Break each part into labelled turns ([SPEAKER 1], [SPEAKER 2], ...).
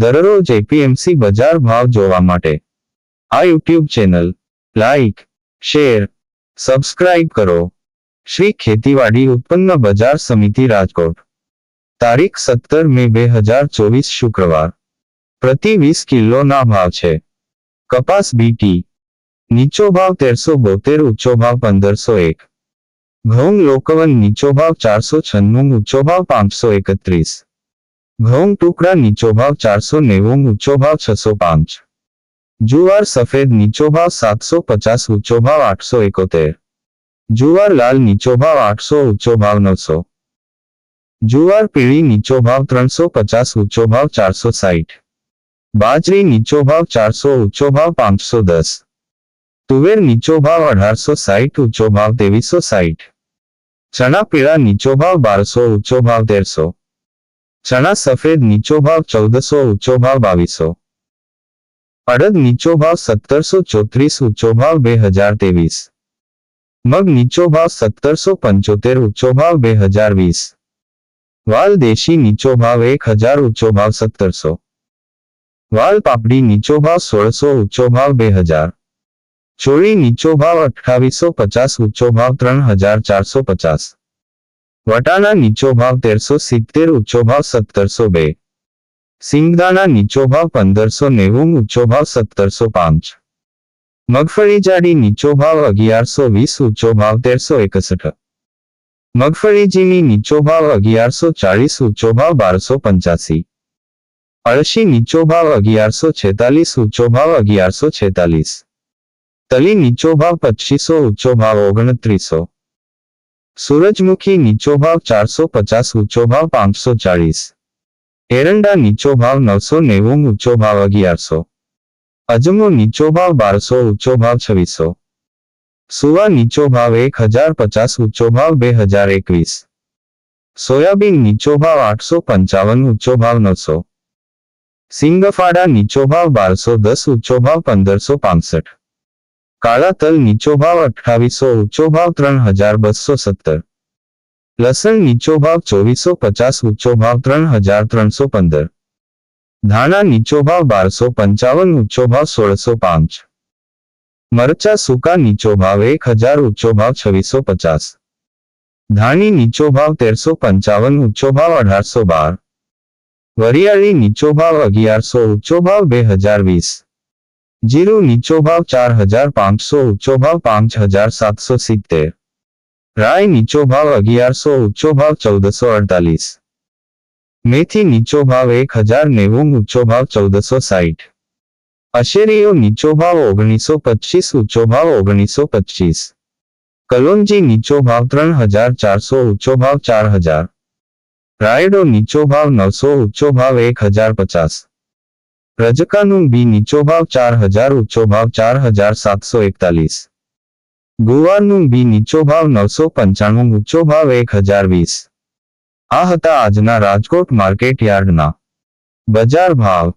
[SPEAKER 1] दररोज जेपीएमसी बाजार भाव જોવા માટે આ YouTube channel like share subscribe કરો શ્રી ખેતીવાડી ઉત્પન્ન બજાર સમિતિ રાજકોટ તારીખ 17 મે 2024 શુક્રવાર પ્રતિ 20 કિલોનો ભાવ છે કપાસ બીટી નીચો ભાવ 1372 ઉચો ભાવ 1501 ઘઉં લોકવન નીચો ભાવ 496 ઉચો ભાવ 531 ઘઉં ટુકડા નીચો ભાવ ચારસો નેવું ઊંચો ભાવ છસો પાંચ જુવાર સફેદ નીચો ભાવ સાતસો પચાસ ઊંચો ભાવ આઠસો એકોતેર જુવાર લાલ નીચો ભાવ આઠસો ઊંચો ભાવ નવસો જુવાર પીળી નીચો ભાવ ત્રણસો પચાસ ઊંચો ભાવ ચારસો સાઠ બાજરી નીચો ભાવ ચારસો ઊંચો ભાવ પાંચસો દસ તુવેર નીચો ભાવ અઢારસો સાઠ ઊંચો ભાવ ત્રેવીસો સાઠ ચણા પીળા નીચો ભાવ બારસો ઊંચો ભાવ તેરસો चना सफेद नीचो भाव चौदह सो ऊंचो भाव बीसो अड़द नीचो भाव सत्तर सौ चौतरीस ऊंचो भाव बे हजार तेवीस मग नीचो भाव सत्तर सो पंचोतेर ऊंचो भाव बे हजार वीस वाल देशी नीचो भाव एक हजार ऊंचो भाव सत्तर सौ वाल पापड़ी नीचो भाव सोलह सो ऊंचो भाव बे हजार चोरी नीचो भाव अठावीसो पचास ऊंचो भाव त्रन हजार चार सौ पचास વટાના નીચો ભાવ તેરસો સિત્તેર ઊંચો ભાવ સત્તરસો બે સિંગદાણા નીચો ભાવ પંદરસો નેવું ઊંચો ભાવ સત્તરસો પાંચ મગફળી જાડી નીચો ભાવ અગિયારસો વીસ ઊંચો ભાવ તેરસો એકસઠ મગફળીજીની નીચો ભાવ અગિયારસો ચાળીસ ઊંચો ભાવ બારસો પંચ્યાસી અળશી નીચો ભાવ અગિયારસો છેતાલીસ ઊંચો ભાવ અગિયારસો છેતાલીસ તલી નીચો ભાવ પચીસો ઊંચો ભાવ ઓગણત્રીસો सूरजमुखी नीचो भाव चार सौ पचास ऊंचो भाव पांच सौ चालीस एरंडा नीचो भाव नौ सौ नेव ऊंचो भाव अगियार सौ अजमो नीचो भाव बार सौ ऊंचो भाव छवीसो सुवा नीचो भाव एक हजार पचास ऊंचो भाव बे हजार एक सोयाबीन नीचो भाव आठ सौ पंचावन ऊंचो भाव नौ सौ सिंगफाड़ा नीचो भाव बार सौ दस ऊंचो भाव पंद्रह सौ पांसठ काला तल नीचो पचास मरचा सूका नीचो भाव एक हजार ऊंचो भाव छवीसो पचास धानी नीचो भाव तेरसो पंचावन ऊंचो भाव अठार सौ बार वरियाली नीचो भाव अगियारो ऊंचो भाव बेहजार वीस जीरो नीचो भाव चार हजार पांच सौ उच्चो भाव पांच हजार सात सौ सीतेर राय नीचो भाव अगियार सौ उच्चो भाव चौदह सौ अड़तालीस मेथी नीचो भाव एक हजार नेवुंग उच्चो भाव चौदह सौ साठ अशेरियो नीचो भाव ओगनीसो पच्चीस उच्चो भाव ओगनीसो पच्चीस कलोंजी नीचो भाव त्रन हजार चार सौ उच्चो भाव चार हजार रायडो नीचो भाव नौ सौ उच्चो भाव एक हजार पचास રજકાનું બી નીચો ભાવ ચાર હજાર ઊંચો ભાવ ચાર હજાર સાતસો એકતાલીસ ગોવાનું બી નીચો ભાવ નવસો પંચાણું ઊંચો ભાવ એક હજાર વીસ આ હતા આજના રાજકોટ માર્કેટ યાર્ડના બજાર ભાવ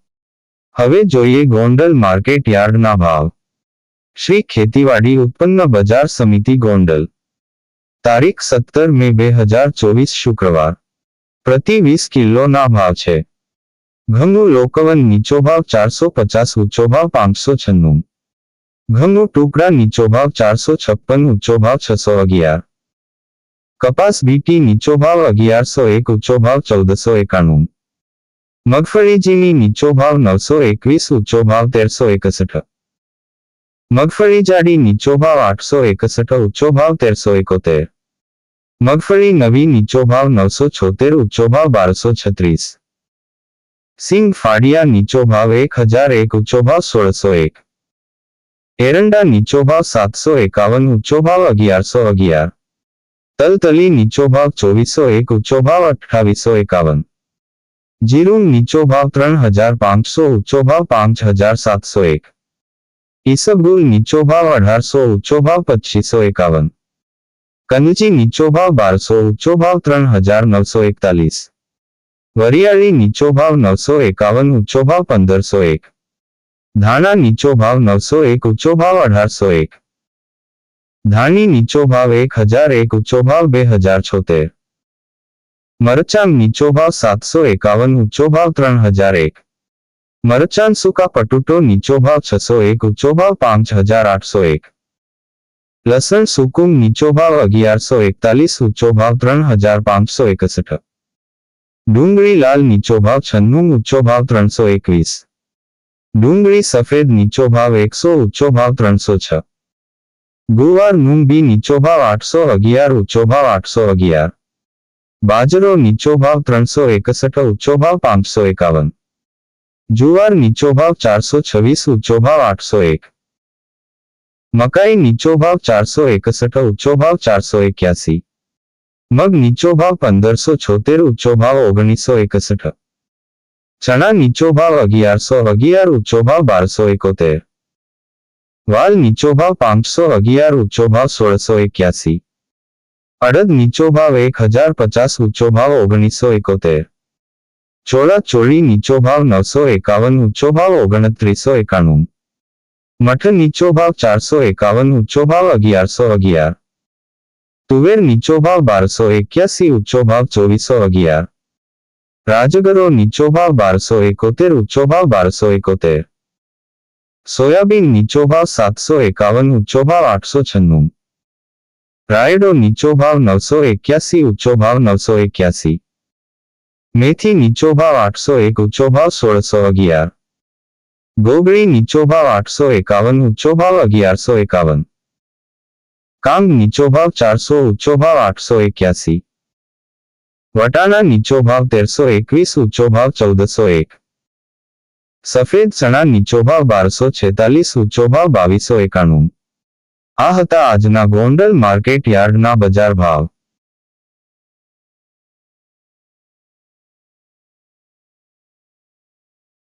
[SPEAKER 1] હવે જોઈએ ગોંડલ માર્કેટ યાર્ડના ભાવ શ્રી ખેતીવાડી ઉત્પન્ન બજાર સમિતિ ગોંડલ તારીખ સત્તર મે બે હજાર ચોવીસ શુક્રવાર પ્રતિ વીસ કિલોના ભાવ છે घंगू लोकवन नीचो भाव चार सौ पचास उच्चो भाव पांच सौ छन्नू घंगू टुकड़ा नीचो भाव चार सौ छप्पन उच्चो भाव छ सौ अगियार कपास बीटी नीचो भाव अगियार सौ एक उच्चो भाव चौदह सौ एकाणु मगफली जीनी नीचो भाव नौ सौ एक उच्चो भाव तेर सौ एकसठ मगफली जाड़ी नीचो भाव आठ सौ एकसठ उच्चो भाव तेर सौ इकोतेर मगफली नवी नीचो भाव नौ सौ छोतेर उच्चो भाव बारह सौ छत्तीस सिंह फाड़िया नीचो भाव एक हजार एक उच्चोभा सोलह सौ एक एरंडा नीचोभाव सात सौ एकवन उच्चोभाव अगियार सौ अगियार तलतली नीचोभाव चौबीस सौ एक उच्चोभाव अठावी सौ एकवन जीरूंग नीचोभाव त्रन हजार पांच सौ भाव पांच हजार सात सौ एक ईसबगुल भाव अठार सौ भाव पच्चीस सौ एकवन नीचो भाव बार सौ भाव त्रन हजार नौ सौ एकतालीस वरियाली नीचो भाव नौ सौ एकावन उच्चो भाव पंदर सौ एक धाना नीचो भाव नौ सौ एक उच्चो भाव अठार सौ एक धानी नीचो भाव एक हजार एक उच्चो भाव बे हजार छोतेर मरचांद नीचो भाव सात सौ एकावन उच्चो भाव त्रन हजार एक मरचांद सुका पटुटो नीचो भाव छ सौ एक उच्चो भाव पांच हजार आठ सौ एक लसन सुकुम नीचो भाव सौ एकतालीस ऊंचो भाव त्रन हजार पांच सौ एकसठ ડુંગળી લાલ નીચો ભાવ છન્નું ઊંચો ભાવ ત્રણસો એકવીસ ડુંગળી સફેદ નીચો ભાવ એકસો ઊંચો ભાવ ત્રણસો છ ગુવાર મૂંગ બી નીચો ભાવ આઠસો અગિયાર ઊંચો ભાવ આઠસો અગિયાર બાજરો નીચો ભાવ ત્રણસો એકસઠ ઊંચો ભાવ પાંચસો એકાવન જુવાર નીચો ભાવ ચારસો છવ્વીસ ઊંચો ભાવ આઠસો એક મકાઈ નીચો ભાવ ચારસો એકસઠ ઊંચો ભાવ ચારસો એક્યાસી મગ નીચો ભાવ પંદરસો છોતેર ઊંચો ભાવ ઓગણીસો એકસઠ ચણા નીચો ભાવ અગિયારસો અગિયાર ઊંચો ભાવ બારસો એકોતેર વાલ નીચો ભાવ પાંચસો અગિયાર ઊંચો ભાવ સોળસો એક્યાસી અડદ નીચો ભાવ એક હજાર પચાસ ઊંચો ભાવ ઓગણીસો એકોતેર ચોળા ચોળી નીચો ભાવ નવસો એકાવન ઊંચો ભાવ ઓગણત્રીસો એકાણું મઠ નીચો ભાવ ચારસો એકાવન ઊંચો ભાવ અગિયારસો અગિયાર તુવેર નીચો ભાવ બારસો એક્યાસી ઉચ્ચો ભાવ ચોવીસો અગિયાર રાજગરો નીચો ભાવ બારસો એકોતેર ઉચ્ચો ભાવ બારસો એકોતેર સોયાબીન નીચો ભાવ સાતસો એકાવન ઊંચો ભાવ આઠસો છન્નું રાયડો નીચો ભાવ નવસો એક્યાસી ઊંચો ભાવ નવસો એક્યાસી મેથી નીચો ભાવ આઠસો એક ઊંચો ભાવ સોળસો અગિયાર ગોગળી નીચો ભાવ આઠસો એકાવન ઊંચો ભાવ અગિયારસો એકાવન કાંગ નીચો ભાવ ચારસો ઊંચો ભાવ આઠસો એક્યાસી વટાણા નીચો ભાવ તેરસો એકવીસ ઊંચો ભાવ ચૌદસો એક સફેદ ચણા નીચો ભાવ બારસો છેતાલીસ ઊંચો ભાવ બાવીસો એકાણું આ હતા આજના ગોંડલ માર્કેટ યાર્ડના બજાર ભાવ